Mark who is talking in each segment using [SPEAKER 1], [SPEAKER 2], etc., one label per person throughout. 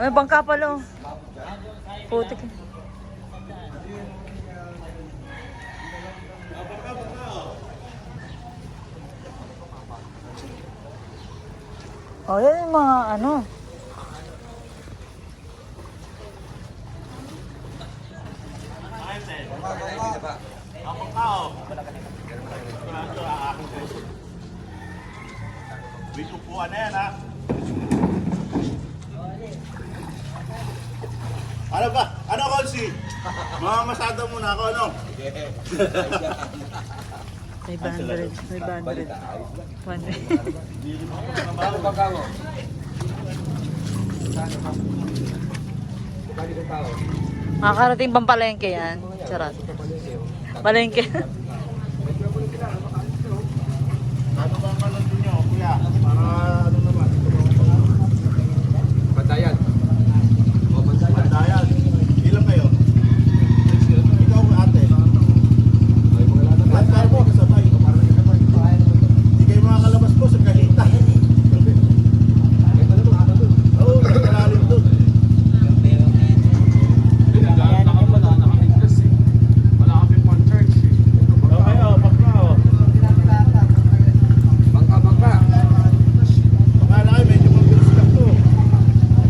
[SPEAKER 1] Ay, bangka pala. oh. Putik. Oh, yan yung mga ano.
[SPEAKER 2] May upuan na yan ha. Ano ba? Ano Konsi? Mamamasada muna ako ano?
[SPEAKER 1] 500, 500. 100. Makakarating bang palengke yan? Charot. Palengke.
[SPEAKER 2] Ano ba ang kanan nyo, kuya? Para ano naman?
[SPEAKER 3] Bantayan. O, bantayan.
[SPEAKER 2] Pandayan. Ilan kayo? Ikaw ate.
[SPEAKER 3] Ay, mga lalaki.
[SPEAKER 2] Lahat tayo mo kasabay. Hindi kayo makakalabas po sa kahita.
[SPEAKER 3] Ay, ano ba, ano doon?
[SPEAKER 2] Oo, sa kalalim doon. Okay, oh, bakla oh.
[SPEAKER 3] Bangka, bangka.
[SPEAKER 2] Baka na kayo, medyo mabilis lang to.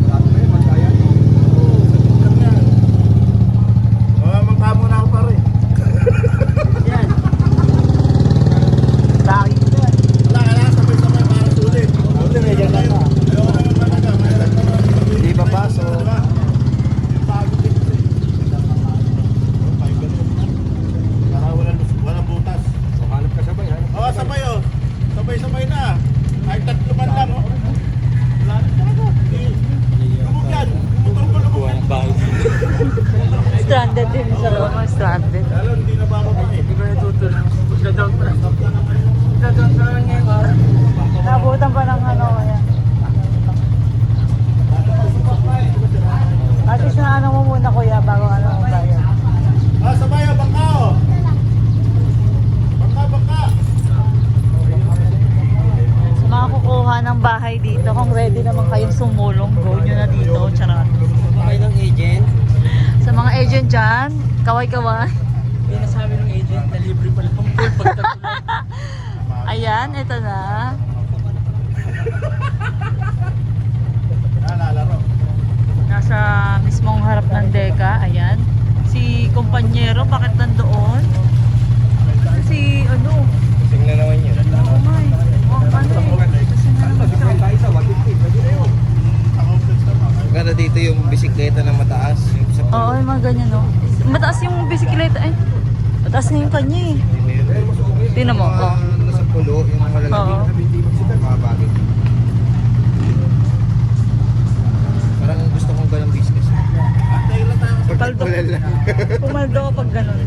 [SPEAKER 3] Marami kayo, bantayan.
[SPEAKER 2] Lang yan. Oh, magkamo na ako pare.
[SPEAKER 1] Yan. Lagi yan.
[SPEAKER 2] Wala, kailangan sabay-sabay para sulit. Sulit, medyo lang ka. Ayoko naman talaga. Mahirap naman.
[SPEAKER 3] Hindi pa paso.
[SPEAKER 2] Diba? Yung bago din kasi. Oh, may ganun. Para walang, walang butas.
[SPEAKER 3] O, hanap ka sabay, hanap ka
[SPEAKER 2] Oo, sabay oh. Sabay-sabay na. Kahit tatlo man lang oh. Wala na talaga. Eh, Lumog yan. Motor ko lumog yan.
[SPEAKER 1] Stranded din sa loob. Stranded.
[SPEAKER 2] Lalo, hindi na ba ako pa eh.
[SPEAKER 1] Nabutan pa ng ano kaya. At least na ano mo muna kuya bago ano ang bayan.
[SPEAKER 2] Ah, sabay oh, bangka oh. Bangka, bangka.
[SPEAKER 1] Sa mga kukuha ng bahay dito, kung ready naman kayong sumulong, go nyo na dito. Charot.
[SPEAKER 3] Kayo ng agent.
[SPEAKER 1] Sa mga agent dyan, kaway-kaway.
[SPEAKER 3] Hindi nasabi ng agent na libre pa lang full
[SPEAKER 1] Ayan, ito na. Nasa mismong harap ng deka. Ayan. Si kumpanyero, bakit nandoon? Si ano?
[SPEAKER 3] Sing na naman yun.
[SPEAKER 1] Oo nga eh. Oh, ano eh. Kasi na naman siya.
[SPEAKER 3] Tayo sa 150, pwede na yun.
[SPEAKER 2] Ako, flex naman.
[SPEAKER 3] Maganda dito yung bisikleta na mataas.
[SPEAKER 1] Oo, yung mga ganyan no. Mataas yung bisikleta eh. Mataas na yung kanya eh. Tingnan mo, oh.
[SPEAKER 3] Nasa pulo, yung mga lalaki.
[SPEAKER 1] Oo.
[SPEAKER 3] Mga bagay. Parang gusto kong ganang business.
[SPEAKER 2] Ah,
[SPEAKER 1] Paldo.
[SPEAKER 3] Wala lang.
[SPEAKER 1] Pumaldo ko pag ganun.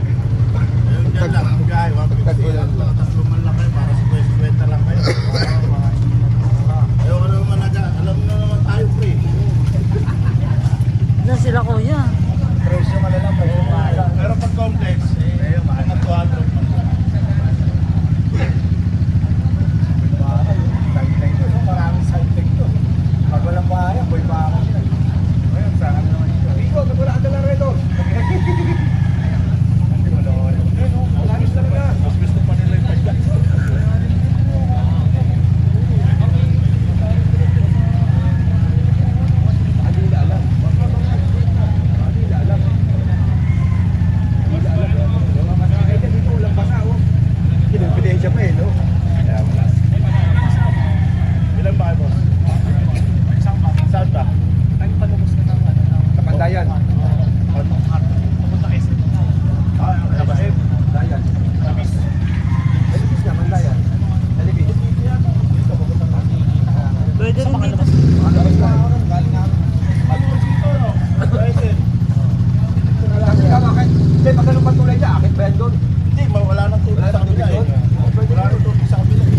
[SPEAKER 2] Ayun ang tulay dyan, akit ba yan doon? Hindi, wala nang
[SPEAKER 1] tulay eh. sa
[SPEAKER 3] kabila eh. Wala nang
[SPEAKER 2] tulay sa kabila eh.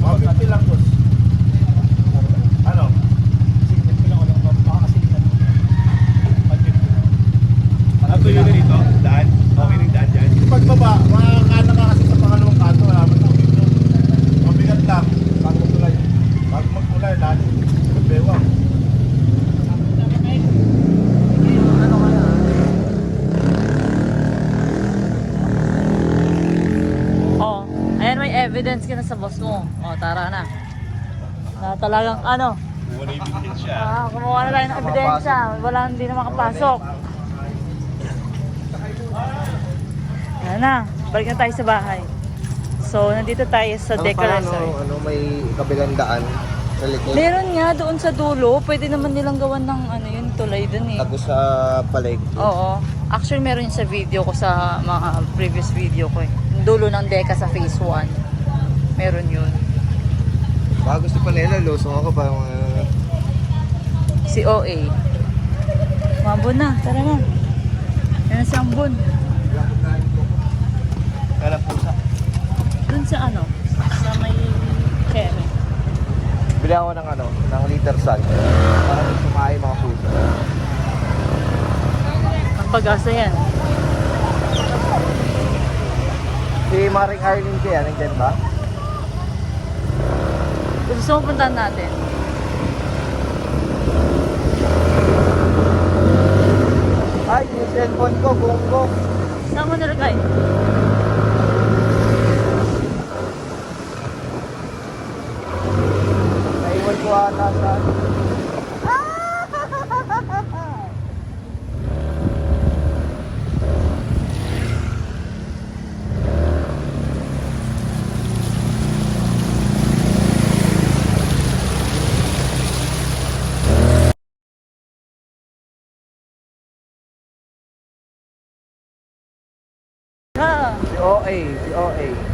[SPEAKER 2] Mga 50 lang
[SPEAKER 3] boss. Ano? Ano tuyo na dito?
[SPEAKER 2] Daan? Okay
[SPEAKER 3] rin daan
[SPEAKER 1] dyan? Pagbaba, mga evidence ka na sa boss mo. Oh, tara na. Na talagang ano,
[SPEAKER 2] Wala yung siya.
[SPEAKER 1] ah, kumuha na tayo ng ebidensya. Wala hindi na makapasok. Ayan na, balik na tayo sa bahay. So, nandito tayo sa Deca Resort.
[SPEAKER 3] ano, may kabilang daan sa likod.
[SPEAKER 1] Meron nga doon sa dulo, pwede naman nilang gawan ng ano yun, tulay doon eh.
[SPEAKER 3] Tago sa palig.
[SPEAKER 1] Oo. Actually, meron yun sa video ko sa mga previous video ko eh. Dulo ng Deca sa phase 1. Meron yun.
[SPEAKER 3] Baka gusto pa nila, lusong ako pa mga...
[SPEAKER 1] Si OA. Mabon na, tara na. Yan si Ambon.
[SPEAKER 2] Kala pusa.
[SPEAKER 1] Doon sa ano, sa may keme.
[SPEAKER 3] Bili ako ng ano, ng liter salt. Para sumahay mga puso.
[SPEAKER 1] Ang pag-asa yan.
[SPEAKER 3] Si Maring Arlene kaya, nandyan ba?
[SPEAKER 1] Gusto mo puntahan natin?
[SPEAKER 3] Ay, yung cellphone ko, gonggong.
[SPEAKER 1] Saan mo nilagay?
[SPEAKER 3] Naiwan ko ata sa...
[SPEAKER 1] Ha?
[SPEAKER 3] Si OA, si OA.